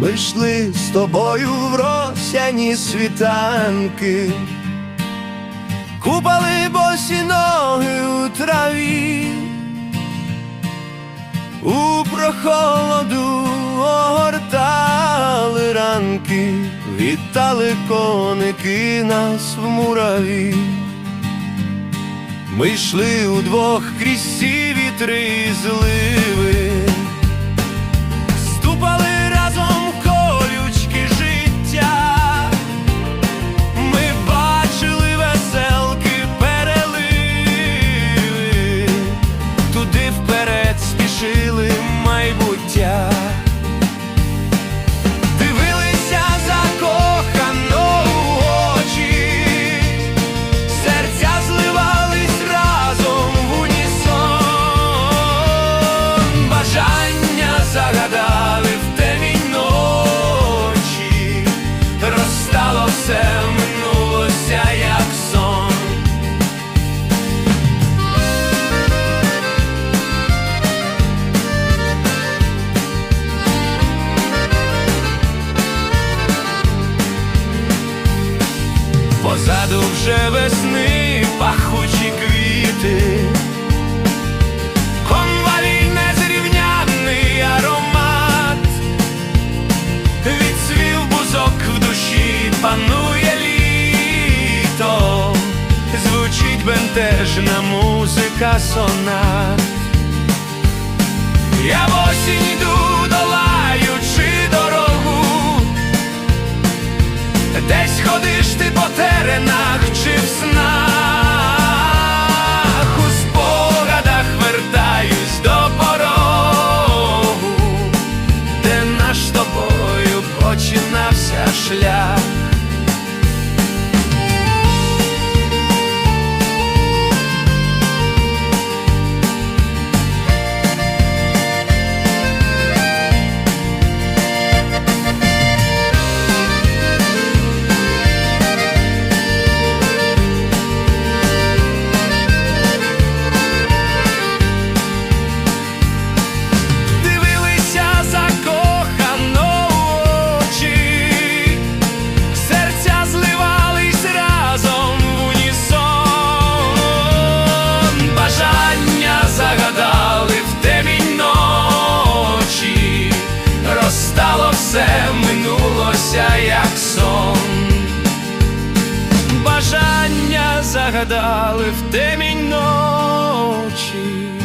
Ми йшли з тобою в росяні світанки, купали босі ноги у траві, у прохолоду огортали ранки, вітали коники нас в мураві. Ми йшли удвох крізь ці вітри зливи, Позаду вже весни пахучі квіти, конвалій незрівнянний аромат, відсвів бузок в душі, панує літо, звучить бентежна музика сонат. Десь ходиш ти по теренах минулося, як сон, бажання загадали в темінь ночі.